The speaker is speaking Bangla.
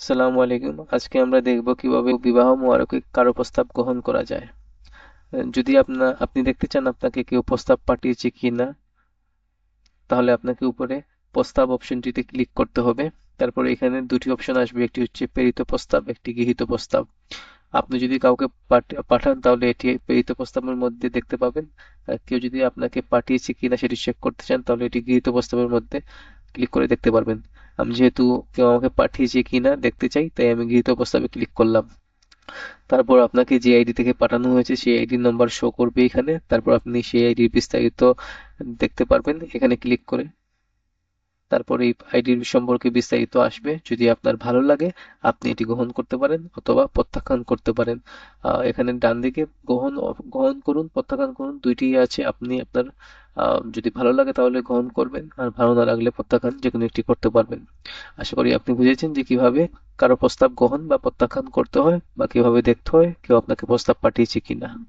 আসসালামু আলাইকুম। আজকে আমরা দেখব কীভাবে বিবাহ মোবারকে কারও প্রস্তাব গ্রহণ করা যায়। যদি আপনার আপনি দেখতে চান আপনাকে কেউ প্রস্তাব পাঠিয়েছে কি না তাহলে আপনাকে উপরে প্রস্তাব অপশনটিতে ক্লিক করতে হবে। তারপরে এখানে দুটি অপশন আসবে, একটি হচ্ছে প্রেরিত প্রস্তাব, একটি গৃহীত প্রস্তাব। আপনি যদি কাউকে পাঠান, তাহলে এটি প্রেরিত প্রস্তাবের মধ্যে দেখতে পাবেন। আর কেউ যদি আপনাকে পাঠিয়েছে কিনা সেটি চেক করতে চান, তাহলে এটি গৃহীত প্রস্তাবের মধ্যে ক্লিক করে দেখতে পারবেন। আমি যেহেতু কেউ আমাকে পাঠিয়েছে কিনা দেখতে চাই, তাই আমি গৃহীত প্রস্তাবে ক্লিক করলাম। তারপর আপনাকে যে আইডি থেকে পাঠানো হয়েছে, সেই আইডির নাম্বার শো করবে এখানে। তারপর আপনি সেই আইডির বিস্তারিত দেখতে পারবেন এখানে ক্লিক করে। তারপর এই আইডির সম্পর্কে বিস্তারিত আসবে। যদি আপনার ভালো লাগে, আপনি এটি গ্রহণ করতে পারেন অথবা প্রত্যাখ্যান করতে পারেন। এখানে ডান দিকে গ্রহণ গ্রহণ করুন, প্রত্যাখ্যান করুন। দুইটি আছে, আপনি আপনার যদি ভালো লাগে তাহলে গ্রহণ করবেন, আর ভালো না লাগলে প্রত্যাখ্যান যে কোনো একটি করতে পারবেন। আশা করি আপনি বুঝেছেন যে কীভাবে কারও প্রস্তাব গ্রহণ বা প্রত্যাখ্যান করতে হয় বা কীভাবে দেখতে হয়, কেউ আপনাকে প্রস্তাব পাঠিয়েছে কিনা।